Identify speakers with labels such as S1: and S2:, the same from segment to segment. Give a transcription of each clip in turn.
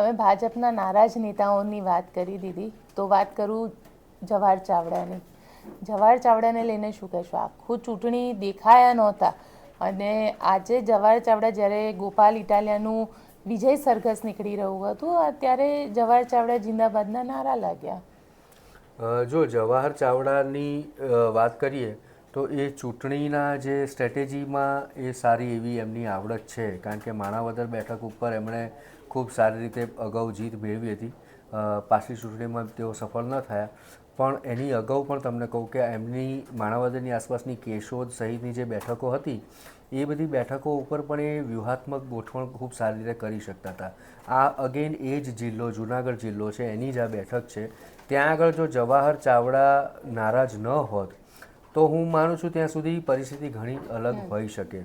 S1: તમે ભાજપના નારાજ નેતાઓની વાત કરી દીધી, તો વાત કરું જવાહર ચાવડાની. જવાહર ચાવડાને લઈને શું કહેશો? આખું ચૂંટણી દેખાયા નહોતા. અને આજે જવાહર ચાવડા જ્યારે ગોપાલ ઇટાલિયાનું વિજય સરઘસ નીકળી રહ્યું હતું ત્યારે જવાહર ચાવડા જિંદાબાદના નારા લાગ્યા.
S2: જો જવાહર ચાવડાની વાત કરીએ, તો એ ચૂંટણીના જે સ્ટ્રેટેજીમાં એ સારી એવી એમની આવડત છે. કારણ કે માણાવદર બેઠક ઉપર એમણે ખૂબ સારી રીતે અગાઉ જીત મેળવી હતી. પાછલી ચૂંટણીમાં તેઓ સફળ ન થયા. પણ એની અગાઉ પણ તમને કહું કે એમની માણાવદરની આસપાસની કેશોદ સહિતની જે બેઠકો હતી એ બધી બેઠકો ઉપર પણ એ વ્યૂહાત્મક ગોઠવણ ખૂબ સારી રીતે કરી શકતા હતા. આ અગેન એ જ જિલ્લો જુનાગઢ જિલ્લો છે એની જ આ બેઠક છે. ત્યાં આગળ જો જવાહર ચાવડા નારાજ ન હોત તો હું માનું છું ત્યાં સુધી પરિસ્થિતિ ઘણી અલગ હોઈ શકે.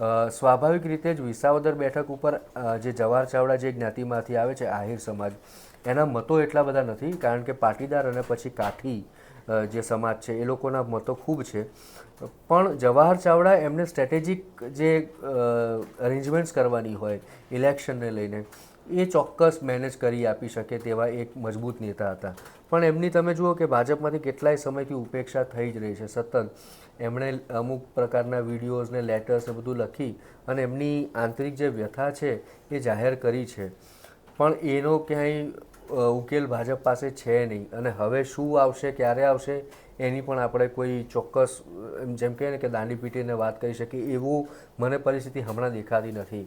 S2: સ્વાભાવિક રીતે જ વિસાવદર બેઠક ઉપર જે જવાહર ચાવડા જે જ્ઞાતિમાંથી આવે છે, આહિર સમાજ, એના મતો એટલા બધા નથી, કારણ કે પાટીદાર અને પછી કાઠી જે સમાજ છે, એ લોકોના મતો ખૂબ છે. પણ જવાહર ચાવડા એમને સ્ટ્રેટેજિક જે અરેન્જમેન્ટ્સ કરવાની હોય, ઇલેક્શનને લઈને એ ચોક્કસ મેનેજ કરી આપી શકે તેવા એક મજબૂત નેતા હતા. પણ એમની તમે જુઓ કે ભાજપમાંથી કેટલાય સમયથી ઉપેક્ષા થઈ જ રહી છે. સતત એમણે અમુક પ્રકારના વિડીયોઝ ને લેટર્સ ને બધું લખી અને એમની આંતરિક જે વ્યથા છે એ જાહેર કરી છે. પણ એનો ક્યાંય ઉકેલ ભાજપ પાસે છે નહીં. અને હવે શું આવશે, ક્યારે આવશે એની પણ આપણે કોઈ ચોક્કસ જેમ કહે ને કે દાંડી પીટીને વાત કરી શકીએ એવું મને પરિસ્થિતિ હમણાં દેખાતી નથી.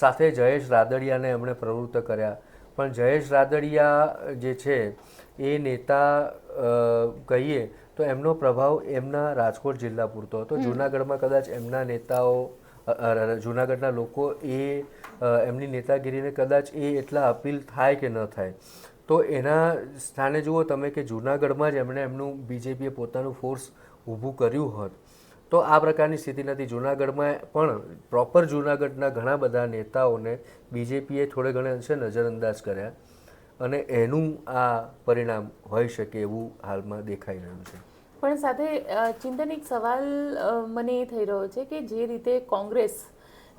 S2: સાથે જયેશ રાદડિયાને એમણે પ્રવૃત્ત કર્યા. પણ જયેશ રાદડિયા જે છે એ નેતા કહીએ તો એમનો પ્રભાવ એમના રાજકોટ જિલ્લા પૂરતો હતો. જુનાગઢમાં કદાચ એમના નેતાઓ જુનાગઢના લોકો એ એમની નેતાગીરીને કદાચ એ એટલા અપીલ થાય કે ન થાય. તો એના સ્થાને જુઓ તમે કે જુનાગઢમાં જ એમણે એમનું બીજેપીએ પોતાનું ફોર્સ ઊભું કર્યું હોત. તો આ પ્રકારની સ્થિતિ નથી. જુનાગઢમાં પણ પ્રોપર જુનાગઢના ઘણા બધા નેતાઓને બીજેપીએ થોડે ઘણે અંશે નજરઅંદાજ કર્યા અને એનું આ પરિણામ હોઈ શકે એવું હાલમાં દેખાઈ રહ્યું છે.
S1: પણ સાથે ચિંતન એક સવાલ મને એ થઈ રહ્યો છે કે જે રીતે કોંગ્રેસ,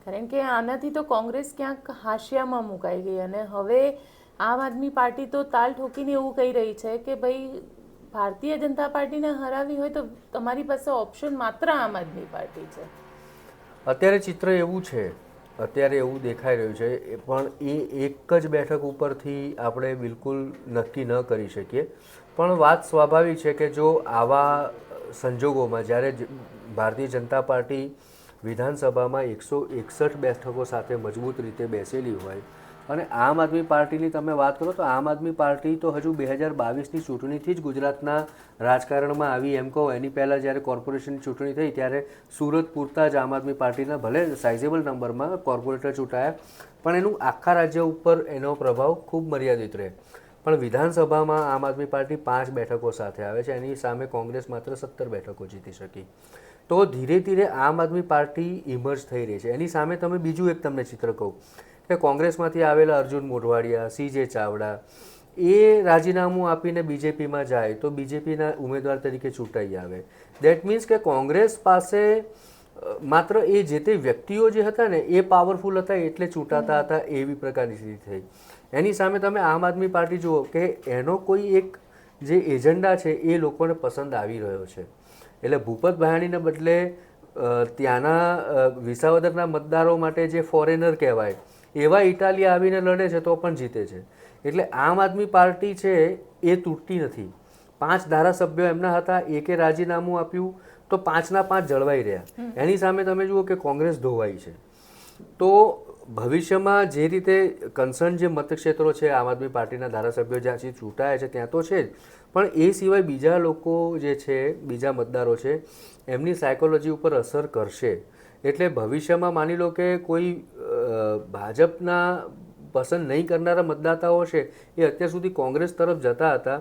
S1: કારણ કે આનાથી તો કોંગ્રેસ ક્યાંક હાશિયામાં મુકાઈ ગઈ અને હવે આમ આદમી પાર્ટી તો તાલ ઠોકીને એવું કહી રહી છે કે ભાઈ, ભારતીય જનતા પાર્ટીને હરાવી હોય તો તમારી પાસે ઓપ્શન માત્ર આમ આદમી પાર્ટી છે.
S2: અત્યારે ચિત્ર એવું છે, અત્યારે એવું દેખાઈ રહ્યું છે પણ એ એક જ બેઠક ઉપરથી આપણે બિલકુલ નક્કી ન કરી શકીએ. પણ વાત સ્વાભાવિક છે કે જો આવા સંજોગોમાં જ્યારે ભારતીય જનતા પાર્ટી વિધાનસભામાં એકસો એકસઠ બેઠકો સાથે મજબૂત રીતે બેસેલી હોય અને આમ આદમી પાર્ટીની તમે વાત કરો તો આમ આદમી પાર્ટી તો હજુ બે હજાર બાવીસની ચૂંટણીથી જ ગુજરાતના રાજકારણમાં આવી. એમ કહો, એની પહેલાં જ્યારે કોર્પોરેશનની ચૂંટણી થઈ ત્યારે સુરત પૂરતા જ આમ આદમી પાર્ટીના ભલે સાઇઝેબલ નંબરમાં કોર્પોરેટર ચૂંટાયા, પણ એનું આખા રાજ્ય ઉપર એનો પ્રભાવ ખૂબ મર્યાદિત રહે. પણ વિધાનસભામાં આમ આદમી પાર્ટી પાંચ બેઠકો સાથે આવે છે, એની સામે કોંગ્રેસ માત્ર સત્તર બેઠકો જીતી શકી. તો ધીરે ધીરે આમ આદમી પાર્ટી ઇમર્જ થઈ રહી છે. એની સામે તમે બીજું એક તમને ચિત્ર કહું. કે કોંગ્રેસમાંથી આવેલા અર્જુન મોઢવાડિયા સીજે ચાવડા એ રાજીનામું આપીને બીજેપીમાં જાય તો બીજેપીના ઉમેદવાર તરીકે ચૂંટાઈ આવે. દેટ મીન્સ કે કોંગ્રેસ પાસે માત્ર એ જે તે વ્યક્તિઓ જે હતા ને એ પાવરફુલ હતા એટલે ચૂંટાતા હતા એવી પ્રકારની સ્થિતિ થઈ. એની સામે તમે આમ આદમી પાર્ટી જુઓ કે એનો કોઈ એક જે એજન્ડા છે એ લોકોને પસંદ આવી રહ્યો છે. એટલે ભૂપત ભાયાણીને બદલે ત્યાંના વિસાવદરના મતદારો માટે જે ફોરેનર કહેવાય એવા ઇટાલિયા આવીને લડે છે તો પણ જીતે છે. એટલે આમ આદમી પાર્ટી છે એ તૂટતી નથી. પાંચ ધારાસભ્યો એમના હતા એકે રાજીનામું આપ્યું તો પાંચના પાંચ જળવાઈ રહ્યા. એની સામે તમે જુઓ કે કોંગ્રેસ ધોવાઈ છે. તો ભવિષ્યમાં જે રીતે કન્સર્ન જે મતક્ષેત્રો છે આમ આદમી પાર્ટીના ધારાસભ્યો જ્યાંથી ચૂંટાયા છે ત્યાં તો છે જ. પણ એ સિવાય બીજા લોકો જે છે બીજા મતદારો છે એમની સાયકોલોજી ઉપર અસર કરશે. એટલે ભવિષ્યમાં માની લો કે કોઈ ભાજપના પસંદ નહીં કરનારા મતદાતાઓ છે એ અત્યાર સુધી કોંગ્રેસ તરફ જતા હતા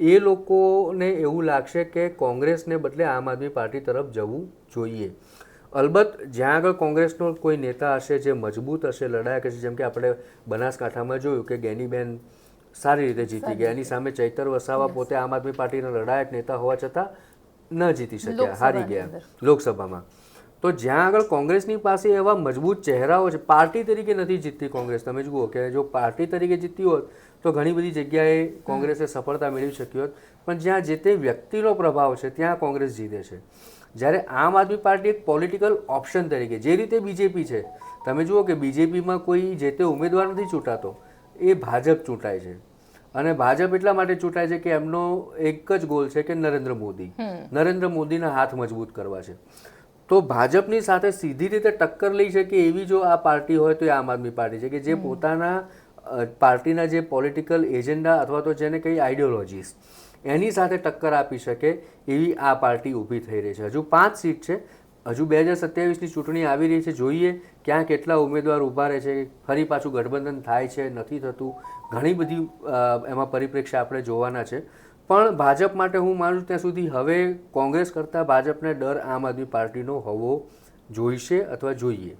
S2: એ લોકોને એવું લાગશે કે કોંગ્રેસને બદલે આમ આદમી પાર્ટી તરફ જવું જોઈએ. અલબત્ત જ્યાં આગળ કોંગ્રેસનો કોઈ નેતા હશે જે મજબૂત હશે લડાયક હશે જેમ કે આપણે બનાસકાંઠામાં જોયું કે ગેનીબેન સારી રીતે જીતી ગયા એની સામે ચૈતર વસાવા પોતે આમ આદમી પાર્ટીના લડાયક નેતા હોવા છતાં ન જીતી શક્યા હારી ગયા લોકસભામાં. તો જ્યાં આગળ કોંગ્રેસની પાસે એવા મજબૂત ચહેરાઓ છે પાર્ટી તરીકે નથી જીતતી કોંગ્રેસ. તમે જુઓ કે જો પાર્ટી તરીકે જીતતી હોત તો ઘણી બધી જગ્યાએ કોંગ્રેસે સફળતા મેળવી શકી હોત. પણ જ્યાં જે તે વ્યક્તિનો પ્રભાવ છે ત્યાં કોંગ્રેસ જીતે છે. જ્યારે આમ આદમી પાર્ટી એક પોલિટિકલ ઓપ્શન તરીકે જે રીતે બીજેપી છે તમે જુઓ કે બીજેપીમાં કોઈ જે તે ઉમેદવાર નથી ચૂંટાતો એ ભાજપ ચૂંટાય છે. અને ભાજપ એટલા માટે ચૂંટાય છે કે એમનો એક જ ગોલ છે કે નરેન્દ્ર મોદી. નરેન્દ્ર મોદીના હાથ મજબૂત કરવા છે. તો ભાજપની સાથે સીધી રીતે ટક્કર લઈ શકે એવી જો આ પાર્ટી હોય તો એ આમ આદમી પાર્ટી છે કે જે પોતાના પાર્ટીના જે પોલિટિકલ એજન્ડા અથવા તો જેને કઈ આઈડિયોલોજીસ એની સાથે ટક્કર આપી શકે એવી આ પાર્ટી ઊભી થઈ રહી છે. હજુ પાંચ સીટ છે. હજુ બે હજાર સત્યાવીસની ચૂંટણી આવી રહી છે. જોઈએ ક્યાં કેટલા ઉમેદવાર ઊભા રહે છે. ફરી પાછું ગઠબંધન થાય છે, નથી થતું. ઘણી બધી એમાં પરિપ્રેક્ષ્ય આપણે જોવાના છે. પણ ભાજપ માટે હું માનું ત્યાં સુધી હવે કોંગ્રેસ કરતાં ભાજપને ડર આમ આદમી પાર્ટીનો હોવો જોઈશે અથવા જોઈએ.